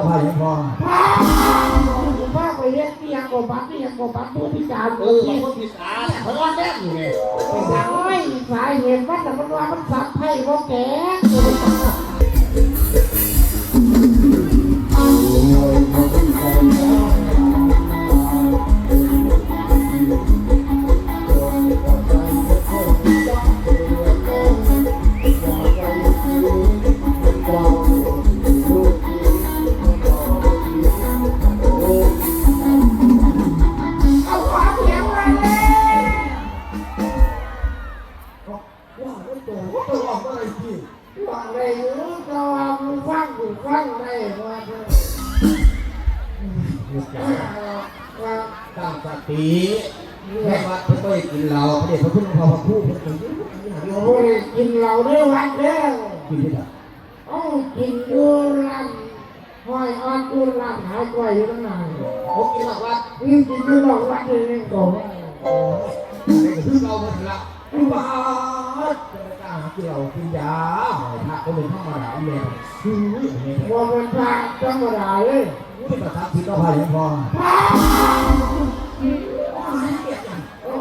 ก็พายังพอพาผมพาไปเรียนที่ยังโกบัตที่ยังโกบักผู้พิการเออผู้พิการเพราะว่าแม่อยู่ไงสั่งไม่สายเห็นว่าแต่มันว่ามันสับให้พวกแกาหอยพระก็เป็นธรรมดาแม่คือว่าเป็นพระธรรมดาเลยไม่ประทับที่ก็พายพอ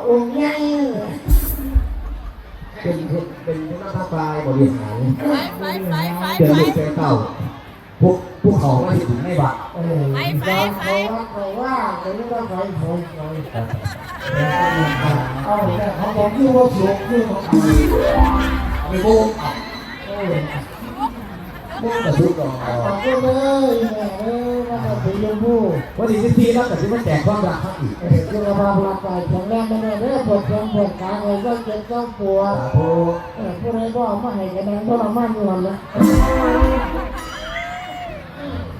องค์ใหญ่เป็นเป็นคณะทัพปลายบริหารไปไปไปเจอไปลูกเจอเต่าพวกพวกเขาไม่ถึงไม่บักเออตอนเขาว่าเขาว่าเขาไม่ต้องไปโผล่ไปเอาแต่เขาบอกคือว่าสูงคือเขาเอา ไปโบ้งเอาเออโบ้งกับทุกข์ก่อนขอบคุณเลยแม่เออมาเป็นยมพูวันนี้ที่แล้วแต่ที่มาแจกความรักครับอีกเออสุขภาพร่างกายแข็งแรงไม่ได้เด้อปวดแขนปวดขาอะไรก็เจ็บก็ปวดสาธุเออผู้ใดก็เอามาให้กันนั้นก็เรามาอยู่แล้ว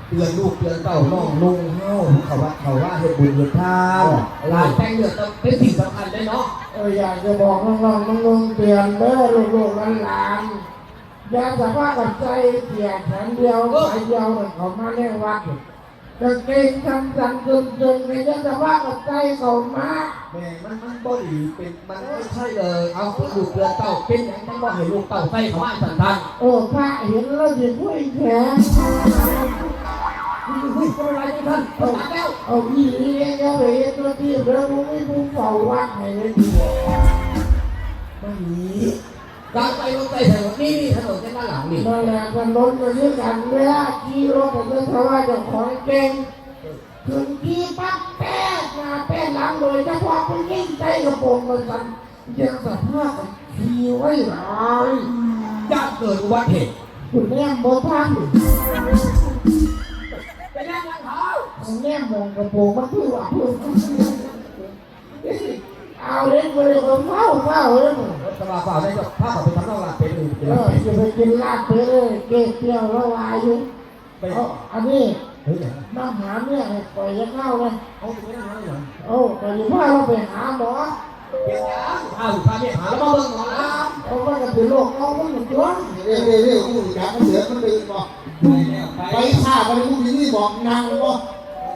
เตือนลูกเตือนเต่าน้องลุงเฮาเขาว่าเขาว่าเฮ็ดบุญเฮ็ดทานลายแต่งเลือดเป็นสิ่งสำคัญเลยเนาะเอออยากจะบอกน้องๆน้องๆเตือนเด้อลูกๆหลานๆอย่าสามารถกับใจเสียแขนเดียวสายเดียวเนี่ยเขามาในวัดกางเกงทำสันจนจนในยันสภาพกับใจเขามาแม่มันมันบ่ดีเป็นมันไม่ใช่เลยเอาลูกเตือนเต่าเป็นอย่างนั้นบ่ให้ลูกเต่าใส่เขาว่าสันทันโอ้พระเห็นแล้วยิ่งผู้แข เอะไรท่านเอาเอาอีนี่ก็ไปเห็นตัวที่เรื่องไม่ผู้เฝ้าวัดให้เลยดีไม่มีการไปรถไฟถนนนี่นี่ถนนเส้นด้านหลังนี่มาแล้วกันรถมาด้วยกันเวลาขี่รถกันเรื่องเพราะว่าเจ้าของเก่งถึงขี่ปั๊บแป๊ดมาแป๊ดหลังเลยเฉพาะคนยิ่งใจกระโปรงมันสั่นยังสภาพขี่ไว้หลายญาติเกิดอุบัติเหตุคุณแม่โบทัน เป็นยังไงเขาคุณแม่มองกระโปรงมันเพื่อว่าเพื่อเอาเล่นไปเลยก็เฝ้าเฝ้าเลยรถกระบะฝ่าได้จบถ้าเขาไปทำนอกหลักเป็นอื่นเป็นเอหลักอจะไปกินลาบไปเลยเกลียวเกลียวละลายอยู่ไปเอาอันนี้เฮ้ยไหนน้ำหาเนี่ยให้ปล่อยจะเข้าเลยเขาจะไม่ได้มาเหรอโอ้แต่ที่ว่าเราไปหาหมอเป็นยังอ้าวข้าเนี่ยหาแล้วมาเบิ่งหมอลเอาว่าจะเป็นโรคเอามันมันจ้วงเรื่อยเรื่อยเรื่อยกูอยากมันเหลือมันตื่นบอกำ ไปฆ่าไปมึงนี่บอกนางบอก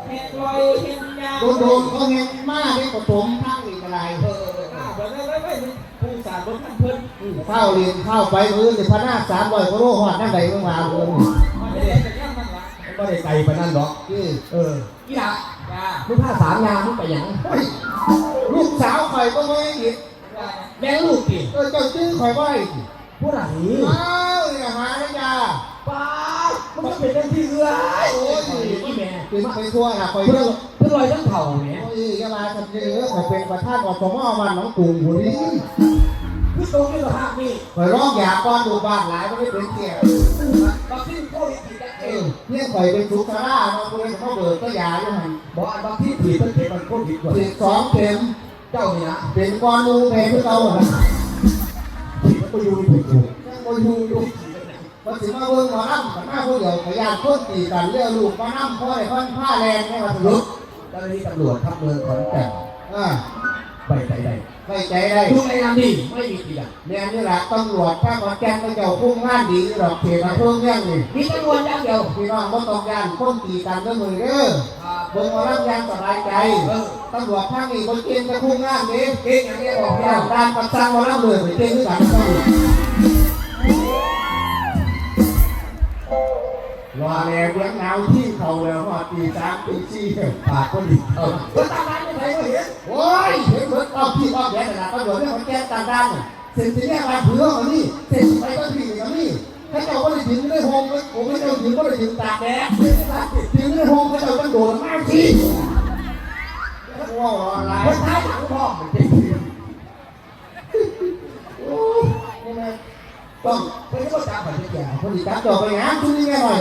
เฮ็ดลอยเฮ็ดยาโดนโดนเขาเห็นมาได้ปฐมทางอีกอะไรข้าวเรียนข้าวไปมือสิพนาสามร้อยกโลหอดนั่นไหนมึงมาเลยไม่ได้ไกลไปนั่นหรอกนี่เอออีหล่ะมึงพาสามยามึงไปหยังลูกสาวข่อยก็ไม่เห็นแม่ลูกดิเออเจ้าชื่อข่อยไว่าผู้ไหนว้อ้าวอย่าหานะยาป้า มันก็เป็นเรื่องที่เอื้อยโอ้โอ้ยยอีแม่เป็นไปทั่วนะข่อยเพื่เพื่ออนเพื่อลอยทั้งเผ่าแม่โอ้ยอย่ามาทำเยอะข่อยเป็นประธานอสมวันน้องกรุงคนนี้คือตรงนี้เหรอฮะนี่ข่อยร้องอยากก้อนดูบ้านหลายไม่ได้เป็นเกี่ยวบักที่โควิดติดเอเอองเนี่ยข่อยเป็นสุขาราเนาะคนเขาเบิกก็ยาด้วยหันบอกอันบักที่ผีเป็นเข็มมันโควิดกว่าสิบสองเข็มเจ้าเนี่ยเป็นก้อนนูแพงที่เราอะผีมันก็อยู่ในผีอยู่ยังบ่อยู่อยู่ มาถึงมาเบิ่งหมอลำกับหน้าผู้เดียวขยันคนตีกันเลี้ยลูกมาน้ำพ่อได้ค่อนผ้าแรงให้มาถึงเจ้าหน้าที่ตำรวจทัพเมืองขอนแก่นอ่าไปใจใดไว้ใจได้ทุกในนามดีไม่มีเกียรติเนี่ยนี่แหละตำรวจถ้าขอนแก่นก็เจ้าพุ่งงานดีดอกเขตมาเพิ่มเรื่องนี่มีตำรวจอย่างเดียวพี่น้องบ่ต้องย่านคนตีกันก็มือเด้อเบิ่งหมอลำอยังสบายใจตำรวจทางนี้คนเก่งจะพุ่งงานเด้เก่งอย่างนี้บอกอแล้ย่าวงด้านประสร้างหมอลำเลยไปเก่งด้วยกัน ก็มือว่าแล้วเลี้ยงหนาวที่ขเขาแล้วว่าตีสามตีสี่ปากคนดีเออเออตามร้านยังไงก็เห็นโอ้ยเห็นเหมือนเอาพี่เอาแย่ขนาดตำรวจเนี่ยมันแก้ต่างดังเส้นที่แม่มาเผือกอันนี้เส้นไปก็พี่กับนี่ถ้าเจ้าก็ได้ถึงได้โฮมผมไม่เจ้าถึงก็ได้ถึงตากแดดถึงได้โฮมก็เจ้าต้องโดดมากสิว้าวอะไรคนท้ายหลังพ่อมันเป็นต้องเป็นก็จับมันเป็นแก่คนที่จับตัวไปงานชุดนี้แม่หน่อย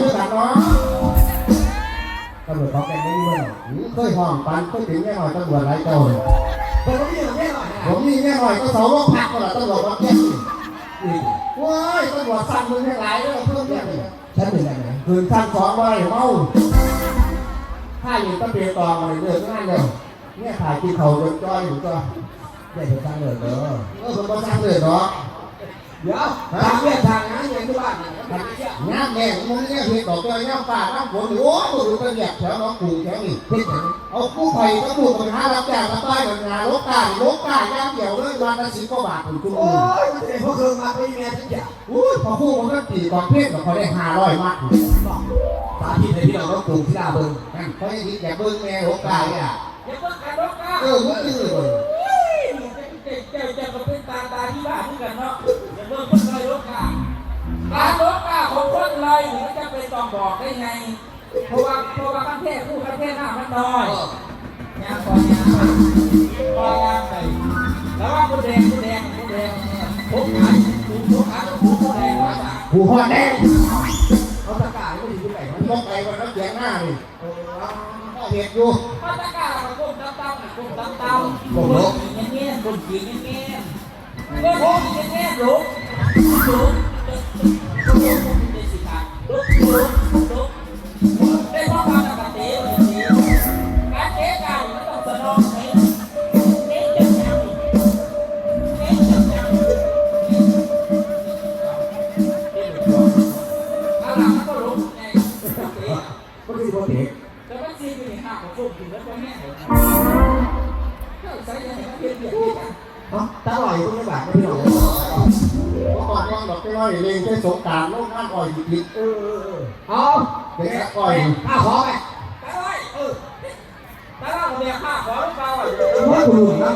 คือกันเนาะตำรวจเขาแกงไม่รู้เรื่องเคยห้องปันเคยถึงแม่หน่อยตำรวจหลายเจ้าเลยเปิดเขาไม่ยังแน่หน่อยนะผมนี่แม่หน่อยก็เสาโรงพักก็ละตำรวจมาแก้นี่ เลยเพิ่มเนี่ยฉันเป็นอะไรนะคืนขั้นสองไว้เมาถ้าอยู่ตะเปียตองอะไรเรื่องง่ายเลยเนี่ยถ่ายที่เขาจนจ้อยอยู่ก็ได้ถึงทางเลยเด้อเออผมก็สั่งเลยเนาะเดี๋ยวทางเวียนทางงานอย่างที่บ้านเนี่ยทางเชี่ยงานแม่มึงเนี่ยเหตุต่อตัวเนี่ยป่าน้ำฝนโอ้ยมึงดูกันแยกแถวน้องกรุงแถวนี้เป็นอย่างเอากู้ไผ่ก็ปลูกปัญหารับจ้างรับป้ายปัญหาลกกาลกกาย่างเดี่ยวเลยวันละสิบกว่าบาทถึงคุณโอ้ยมันเป็นพวกเครื่องมาไปแม่ทุกอย่างอุ้ยพอคู่มันก็ตีกองเพศกับเขาได้ห้าร้อยมากสาธิตในที่เราต้องปลูกที่ลาเบิ้งนั่นเขาให้ดีแกเบิ้งแม่ลกกาเนี่ยอย่าเพิ่งการรถนะเออมึงยืน ไง เพราะว่าเพราะว่าขั้นเทศผู้ขั้นเทศหน้ามันน้อยยางก่อนยางไปก่อนยางไปแล้วว่าผู้แดงผู้แดงผู้แดงผมขายผมผมขายผมผู้แดงว่าจ้หูหอแดงเอาตะกาไม่ดีที่ไหนมันลงไปวันนั้นเสียงหน้านี่ก็เห็ดอยู่มาตะกร้ากับก้มตั้มตั้มก้มตั้มตั้มก้มลงเงี้ยเงี้ยก้มจีเงี้ยเงี้ยก้มจีเงี้ยลุกลุก อ้อยเล่นแค่สงการลูกนั่อ่อยผิดเออเออเอาเป็นแค่อ่อยข้าขอไปตาลอยเออตาลอยผมอยากฆ่าขอหรือเปล่าว่าคุณหนุ่มนะ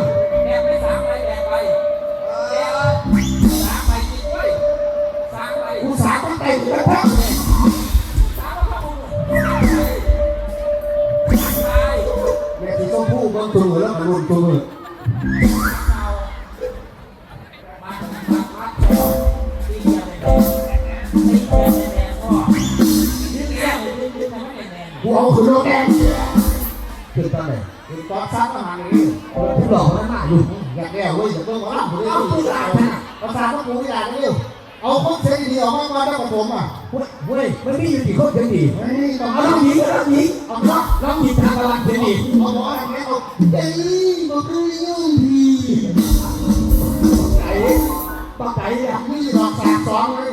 ดีเฮ้ยต้องเอาเอาน้องหญิงเอาน้องหญิงเอาเนาะน้องหญิงทางตะวันเพียงดีเอาหมอทำแล้วเอาเอ้ยบอกคือยุ่งดีไก่ปากไก่อะมีดอกสามสองเลย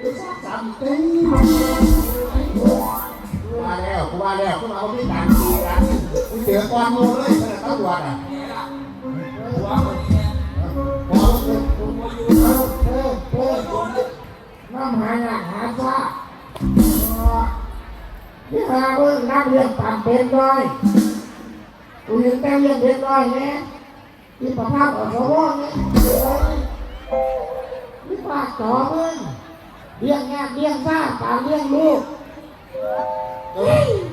กูสามสามเต็มว่าแล้วกูว่าแล้วกูมาเอาพี่การตีกันกูเจอก้อนงูเลยขนาดตำรวจอะเนี่ยล่ะหัวคนนี้พอเลยหัวอยู่เออเออเออน้ำหายหนักหาซา ที่หาเพิ่งนักเรียนต่ำเป็นร้อยกูเห็นแต่เรียนเป็นร้อยเนี่ยที่ประภาพอสวเนี่ยที่ปากต่อมึงเลี้ยงงานเลี้ยงซ่าปากเลี้ยงลูก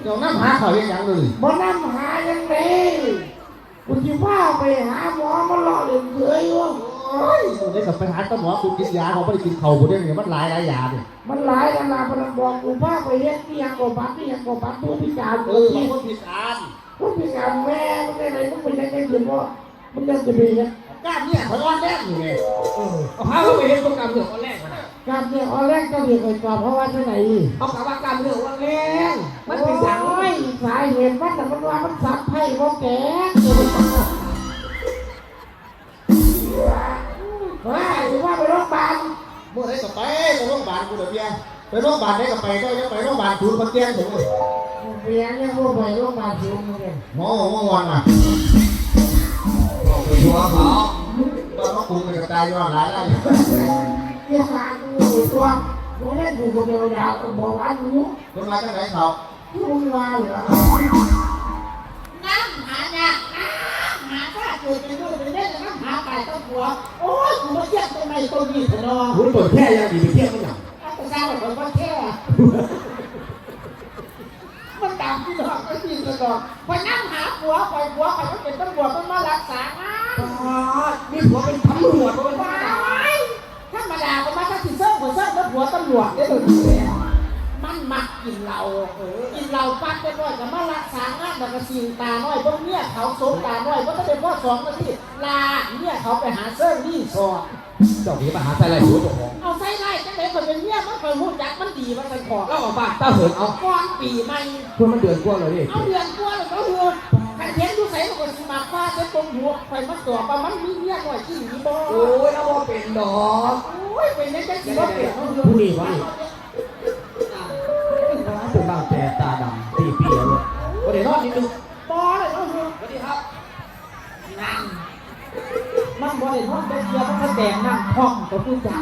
เดี๋ยวน้ำหาเขาเรียกยังเลยบ่นำหายังไงกูจะพาไปหาหมอมาหล่อเล่นเฉยอ ยู่โอ้ยได้กับไปหาตำรวจกูกินยาเขาไม่ได้กินเข่ากูได้ไงมันหลายหลายยาเนี่ยมันหลายขนาดมันบอกกูพาไปเฮ็ดที่ยังกบัตที่ยังกบัตผู้พิการเออมันพิการผู้พิการแม่มันได้ไหนมันเป็นยังไงถึงว่ามันยังจะดีนะกล้ามเนี่ยเขาอ่อนแรงอยู่ไงเออเอาพาเขาไปเห็นตรงกล้างเรื่องวันแรกนะการเนี่ยออแรกก็เรียกไอ้กอบเพราะว่าที่ไหนเอากลับมาการเรื่องวันแรกมันเป็นอย่างโอ้ยสายเหตุมันแต่มันว่ามันสับไพ่บ่แก่ เมื่อไรก็ไปไปโรงพยาบาลกูเดี๋ยวเบี้ยไปโรงพยาบาลได้ก็ไปก็ยังไปโรงพยาบาลศูนย์คนเตียงผมเลยเบียร์เนี่ยพวกไปโรงพยาบาลสูงเลยหมอหมอวันอะหัวเขาตอนมาปรุงเป็นกระจายย้อนหลายแล้วเกี่ยวกับกูตัวกูเล่นกูก็เดียวยาวบอกว่าอยู่คนมาจากไหนเขาลุงว่าเหรอน้ำหาเนี่ยน้ำหาถ้าเกิดเป็นด้วยเป็นเล่นน้ำหาไก่ต้นหัว โอ้ยกูมาเทียบตรงไหนตัวนี้เถอะเนาะคุณเปิดแค่ยังดีไปเที่ยวไม่หนักอาจารย์บอกว่าแค่มันตามที่ดอกก็ดีตลอดพอนั่งหาผัวคอยผัวคอยก็เป็นตำรวจมันมารักษาอ้ามีผัวเป็นตำรวจเป็นวบ้าธรรมดาก็มาถ้าสิเซิร์ฟหัวเซิร์ฟแล้วผัวตำรวจได้เลย มันมักกินเหล้าเออกินเหล้าปัดไปด้วยก็มารักษางานแบบกระสิงตาน้อยพวกเนี้ยเขาโสตาน้อยเพราะถ้าเป็นพ่อสองนาทีลาเนี่ยเขาไปหาเซิร์ฟนี่สอดเจ้าหนีมาหาใส่ไรหัวตัวของเอาไส้ไล่จังไหนคนเป็นเนี่ยมันเคยพูดจักมันดีมันเป็นของแล้วออกบ้านต้าเหินเอาก่อนปีใหม่เพื่อมันเดือนกว่าเลยนี่เอาเดือนกว่าแล้วก็เดือนขันเทียนดูใส่มันก็สมาฟ้าจะตรงหัวไปมันตัวปมันมีเนี่ยหน่อยที่หนีบ่โอ้ยแล้วว่าเป็นดอกโอ้ยเป็นยังจะสิบ่เปลี่ยนผู้นี่วะนี่เป็น วันนี้นอนนิดนึงบ่เลยเนาะสวัสดีครับนั่งนมันบ่ได้นอนเป็นเดียวมันแดงนั่งท้องตัวผู้จัก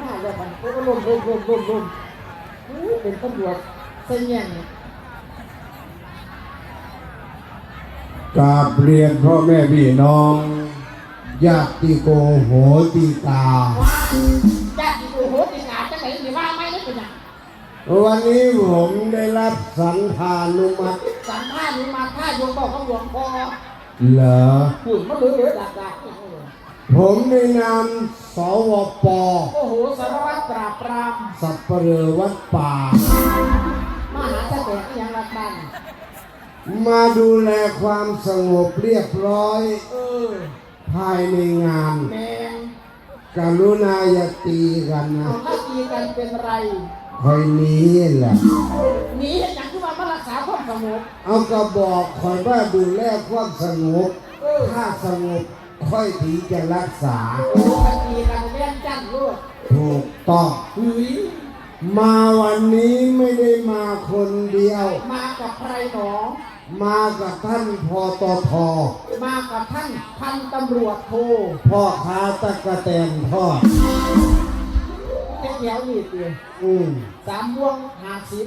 มาแล้วมันก็ลมลมลมลมลมโอ้ยเป็นตำรวจเสียงกาบเรียนพ่อแม่พี่น้องญาติโกโหติกาว่าจะอีโอ้โหติกาจังไหนสิว่าไม่ได้เป็นหยัง วันนี้ผมได้รับสังฆานุมัติสัมภาษณ์นี้มาท่าโยมบอกเขาหลวงพ่อเหรอหุ่นมันเหลือเหลือดักดักผมในนามสวปโอ้โหสารวัตรปราบปรามสัปเหร่อวัดป่า มหาเสด็จยังรักบ้านมาดูแลความสงบเรียบร้อย เออภายในงาน แมงกรุณาอย่าตีกันนะเอาถ้าตีกันเป็นไร คอยหนี้แหละ หนีเห็นอย่างที่ว่ามารักษาความสงบเอากระบอกคอยว่าดูแลความสงบ เออถ้าสงบค่อยถีจะรักษา โอ้กันตีกันเลี้ยงจันลูกถูกต้องหุยมาวันนี้ไม่ได้มาคนเดียว มากับใครหนอมากับท่านพอตทมากับท่านพันตำรวจโทพ่อค้าตะกะแตนทอด เจ้าแถวนี่เตียอืมสามวงห้าสิบ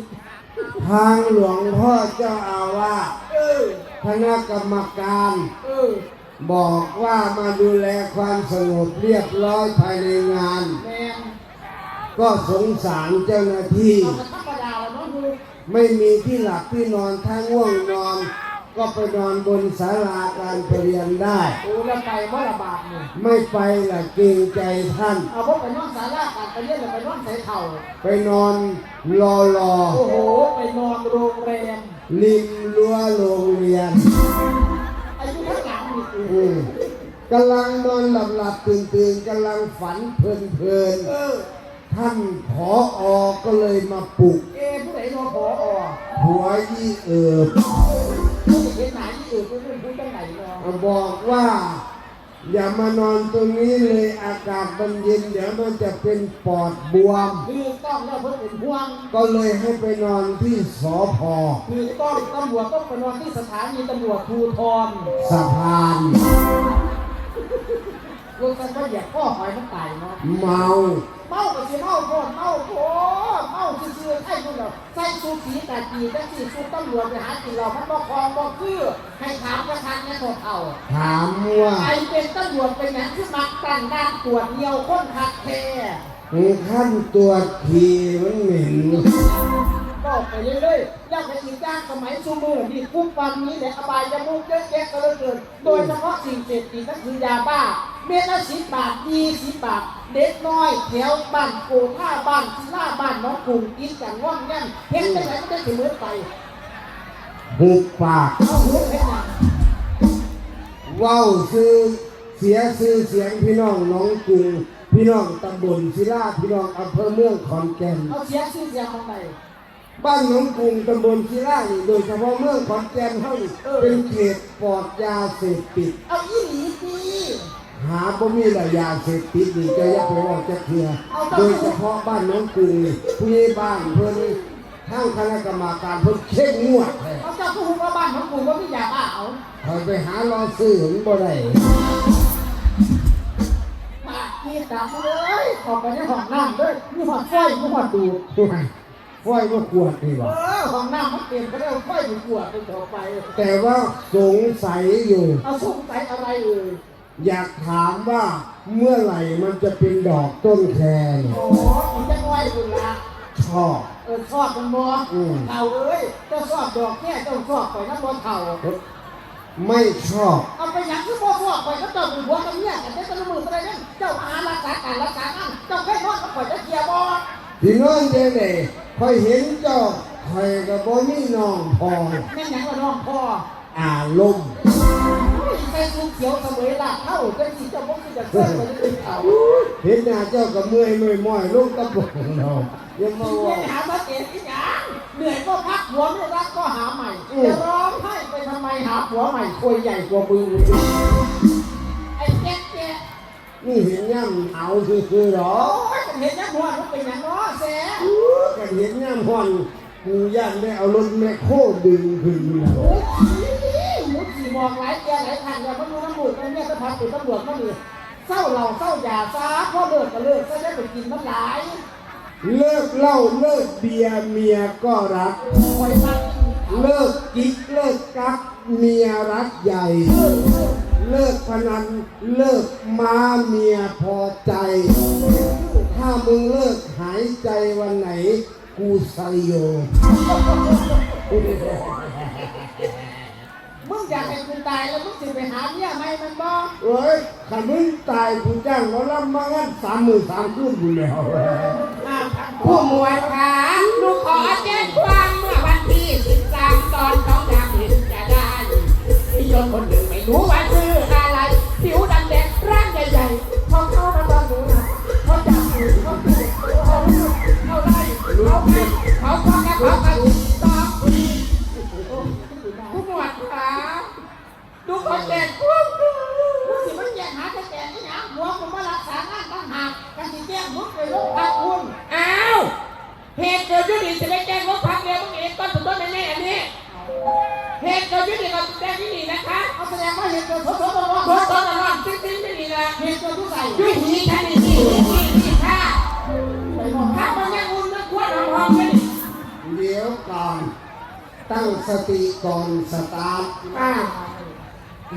ทางหลวงพ่อเจ้าอาวาสเออคณะกรรมการ เออบอกว่ามาดูแลความสงบเรียบร้อยภายในงาน แมงก็สงสารเจ้าหน้าที่ เอาธรรมดาแล้วเนาะคือไม่มีที่หลับที่นอนถ้าง่วงนอน ก็ไปนอนบนศาลาการประเรียนได้ โอ้แล้วไปว่าระบาดเนี่ยไม่ไปละเกรงใจท่าน เอาพวกไปนอนสาราการไปเรียนแล้วไปนอนใส่เข่าไปนอนรอรอโอ้โห ไปนอนโรงแรมริมรั้วโรงเรียนอายุทั้งหลังนี่คืออืมกำลังนอนหลับหลับตื่นตื่นกำลังฝันเพลินเพลินเออท่านผออก็เลยมาปลุก เอผู้ใดนอนพออหัวยี่เอิบ ผู้เห็นหนาที่อื่นไม่รู้พูดจังไหนเนาะบอกว่า อย่ามานอนตรงนี้เลยอากาศมันเย็นเดี๋ยวมันจะเป็นปอดบวม คือต้องแล้วเพิ่นเป็นห่วงก็เลยให้ไปนอนที่สอพอคือต้องตำรวจต้องไปนอนที่สถานีตำรวจภูธรสะพาน รถกันก็เหยียบข้อหอยมันตายเนาะเมาเมาก็สิเมาโคตรเมาโคตรเมาซื่อๆใช่พุ่นเหรอใส่สูทสีกากีจังสิสูตำรวจไปหากินเรามันบ่คองบ่คือให้ถามกระทันเนี่ยถอดเอาถามว่าใครเป็นตำรวจเป็นหยังที่มักตั้งด่านตรวจเดียวคนคักแท้ขั้นตัวทีมันเหม็นก็ไปเรื่อยๆแล้วไปอีกด้านสมัยซูมือนี่คุกวันนี้แหละอบายจะมุกเยอะแยะก็เลยเกิน โดยเฉพาะสิ่งเสพติดนั่นคือยาบ้า เม็ดละสิบบาทยี่สิบบาท เด็กน้อยแถวบ้านโกท่าบ้านศิลาบ้านน้องกรุงกินกันว่างแง่นเห็นจังไหนมันจะถึงมือไปหุบปากเอาหัวเพชรน่ะเว้าซื้อเสียซื้อเสียงพี่น้องหน้องกรุงพี่น้องตำบลศิลาพี่น้องอำเภอเมืองขอนแก่น เอาเสียชื่อเสียงของไหนบ้านหนองกรุงตำบลศิลานี่โดยเฉพาะเมืองขอนแก่นเท่านี่เป็นเขตปลอดยาเสพติด เอาอีหลีสิ หาบ่มีละยาเสพติดนี่จะอยักไปว่าจะเคลียร์โดยเฉพาะบ้านหน้องกรุงนี่ผู้ใหญ่บ้านเพิ่นทางคณะกรรมการเพิ่นเข้มงวดเลยเอาเจ้าผู้หุบว่าบ้านของกูว่าไม่อยากบ้าเอาคอยไปหารอซื้อมันบ่ได้ปากที่ตามมาเลยขอบไปในห้องน้ำด้วยมีหอดไฟมีหอดดูดค่อยมาขวดนี่เอวะอของน้ำมันเปลี่ยนไปแล้วค่อยไปกวดไปต่อไป แต่ว่าสงสัยอยู่เอาสงสัยอะไรเอ่ย อยากถามว่าเมื่อไหร่มันจะเป็นดอกต้นแคร์นี่โอ้ยจะง่อยคุณละชอบ เออชอบมันบ่อืมเท่าเอ้ยเจ้าชอบดอกแค่เจ้าชอบไปน้ำบ่เท่าไม่ชอบ เอาไปหยังคือบ่ชอบไปก็เจ้าอยู่หัวกับเนี่ยแต่เจ้าจะมืออะไรนั่นเจ้าอารักษาการรักษาอันเจ้าแค่นอนก็ปล่อยจะเคลียร์บ่พี่น้องเด้เลยคอยเห็นเจ้าคอยกับบ่มีน้องพอแม่นหยังว่าน้องพ่ออารมณ์ ใส่ชุดเขียวเสมอลาเข้าจังสิเจ้าบ่คือจะเกิดไปได้เท่าเห็นหน้าเจ้ากับเมื่อยเมื่อยม้อยลงกระบอกเราอย่ามาว่าหามาเตียนอีหยังเหนื่อยก็พักหัวไม่รักก็หาใหม่จะร้องไห้ไปทำไมหาผัวใหม่ควยใหญ่กว่ามือไอ้แจ๊กแจ๊กนี่เห็นย่ำเอาคือๆหรอเห็นยังหัวมันเป็นอย่างน้อแสกันเห็นย่ำฮอนกูย่านได้เอารถแมคโคดึงขึ้นแล้วโอ้ย มุดสีมองหลายแกหลายทางอย่ามาดูน้ำมูกมันเนี่ยจะพาติดตำรวจมาเลยเศร้าเราเศร้ายาซาพ่อเลิกก็เลิกก็ได้ไปกินมันหลาย เลิกเหล้าเลิกเบียร์เมียก็รัก คอยมักเลิกกิ๊กเลิกกักเมียรักใหญ่ เลิกพนันเลิกม้าเมียพอใจ ถ้ามึงเลิกหายใจวันไหน กูไซโยมึง อยากให้กูตายแล้วมึงสิไปหาเมียไหมมันบอกเฮ้ยขันมึงตายกูจ้างหมอลำมางั้นสามหมื่นสามคืนกูแล้วห้าพันผู้หมวดขาลูกขอแจ้งความเมื่อวันที่13ตอนเขาอยากเห็นจะได้มีโยนคนหนึ่งไม่รู้ว่าชื่ออะไร ผิวดำแดงร่างใหญ่ๆพอเข้ามาตอนหนูนะเขาจับมือเขาถูกเขาลูกเขาไล่เขาให้เขาก็แค่เขา กขอแจ้งความมึงสิมันแย่งหาแต่แก่ที่หยังหัวกูมารักษางานตั้งหากกันสิแจ้งมึงไปโรงพักคุณอ้าวเหตุเกิดขึ้นนี่จะไปแจ้งว่าพักเดียวมึงเองก็ถูกต้องแน่ๆอันนี้เหตุเกิดขึ้นนี่ก็แจ้งที่นี่นะคะเอาแสดงว่าเหตุเกิดสดๆร้อนโทษโทษตลอดจริงๆที่นี่นะเหตุเกิดทุกใส่ด้วยหีท่านนี่นี่นี่นี่ค่ะไปมองถ้าข้างมันยังอุ่นมันควรเอาพร้อมกันเดี๋ยวก่อนตั้งสติก่อนสตาร์ทอ่า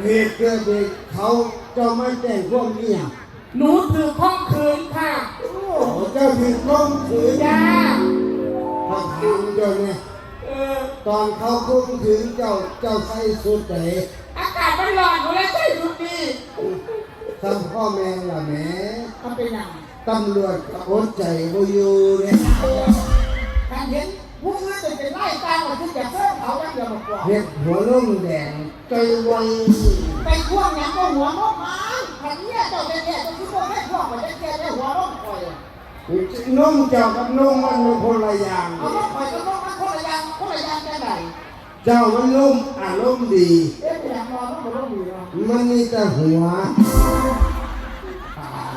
เหตุเกิดเหตุเขาจะไม่แจ้งพวกนี้อะหนูถือข้องคืนค่ะเขาเจ้าผิดล้มถือจ้าเขาคืนเจ้าเนี่ยเออตอนเขาคุ้มถึงเจ้าเจ้าใส่สุดไหนอากาศมันร้อนอยู่แล้วใช่ทุกทีทำพ่อแม่ละแหม่เอาเป็นหยังตำรวจก็อดใจบ่อยู่เนี่ย การเห็นผู้อื่น เป็นเป็นไล่ตามมาที่จะเพิ่มเขายังเดียวบอกว่าเห็ดหัวนุ่มแดงใจไวไปพ่วงหยังก็หัวน้องมันขันเนี่ยเจ้าเป็นเนี่ยเจ้าคิดว่าแค่พ่วงมันจะแก่ได้หัวน้องคอยนุ่มเจ้ากับนุ่มมันเป็นคนละอย่างเอาน้องคอยกับน้องมันคนละอย่างคนละอย่างกันไหนเจ้ามันนุ่มอารมณ์ดีเอ๊ะเป็นอย่างนอนต้องมาต้องมีเนาะมันมีแต่หัว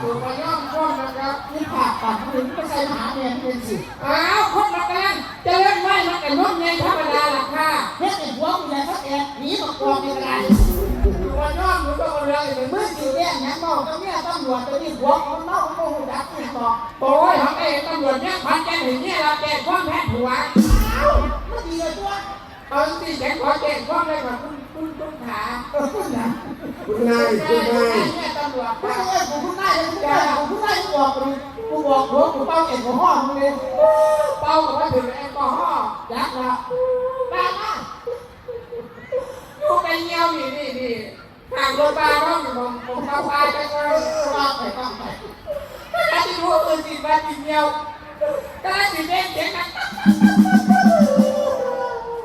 ตัวไปย่อมก้อนนะครับนี่ปากปากถึงก็ใส่หาแดงเป็นสิอ้าวคนละกัน กองในกระไรตัวย่อมมึงก็เอาเลยไปมือสิแดงหยังเมาเจ้าเนี่ยตำรวจตัวนี้หัวมันเมามันโมโหดักอีกบอกโอ้ยของเองตำรวจเนี่ยพันแจ้งถึงเนี่ยเราแจ้งความแพ้ผัวอ้าวมันดีเลยตัวเอาสิฉันขอแจ้งความเลยกับคุณคุณคุณขาเออคุณนะคุณนายคุณนายตำรวจคุณค่ะเอ้ยผมคุณนายคุณนายคุณนายกูบอกกูกูบอกหัวกูเป้าเอ็นหัวห้องมึงเลยเป้ากับว่าถึงแอลกอฮอล์ยักษ์ละบ้า มาอยู่ไปเยี่ยวนี่นี่นี่ห่างรถบ้าร้องอยู่ผมผมเข้าไปไปเลยบ้าไปบ้าไปถ้าจะดูอื่นสิบ้าจิเยี่ยวถ้าสิเล่นเสียงกัน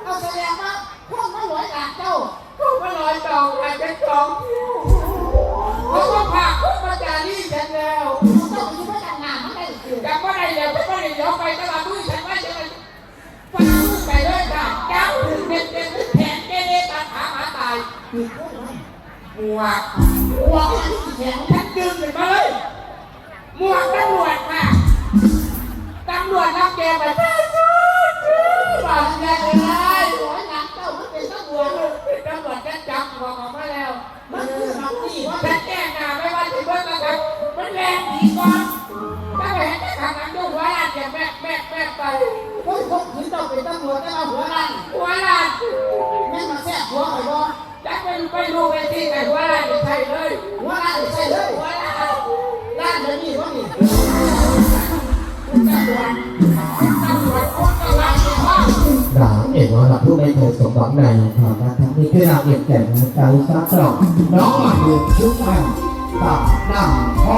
เอาแสดงว่าพวกมันลอยหลักเจ้าพวกมันลอยต่อไปเป็นสองพวเขาก็พาพวกมาจารีฉันแล้วเจ้าคิดว่าจะงานมันได้หรือจับว่าได้แล้วก็ได้ยกไปตลาดมือฉันว่าจะไปฟังไปเลยค่ะจับถึงเด็ดเด็นเด็ดตัดขาหมา ตายคือพวกหมวกหัวมันที่แข็งฉันดึงขึ้นมาเลยหมวกตำรวจค่ะตำรวจรับแกไปบ้านบ้านแกเลยหล ไปดูไปที่ไหนหัวลานใช่เลยหัวล้านใช่เลยหัวลานล้านเลยนี่วะนี่นางเอกว่ารับผู้ไม่เคยสมหวังในความรักครั้งนี้คือนางเอกแก่นดาวซักสองน้องหมาเดือดชุดแม่ตับดำพ่อ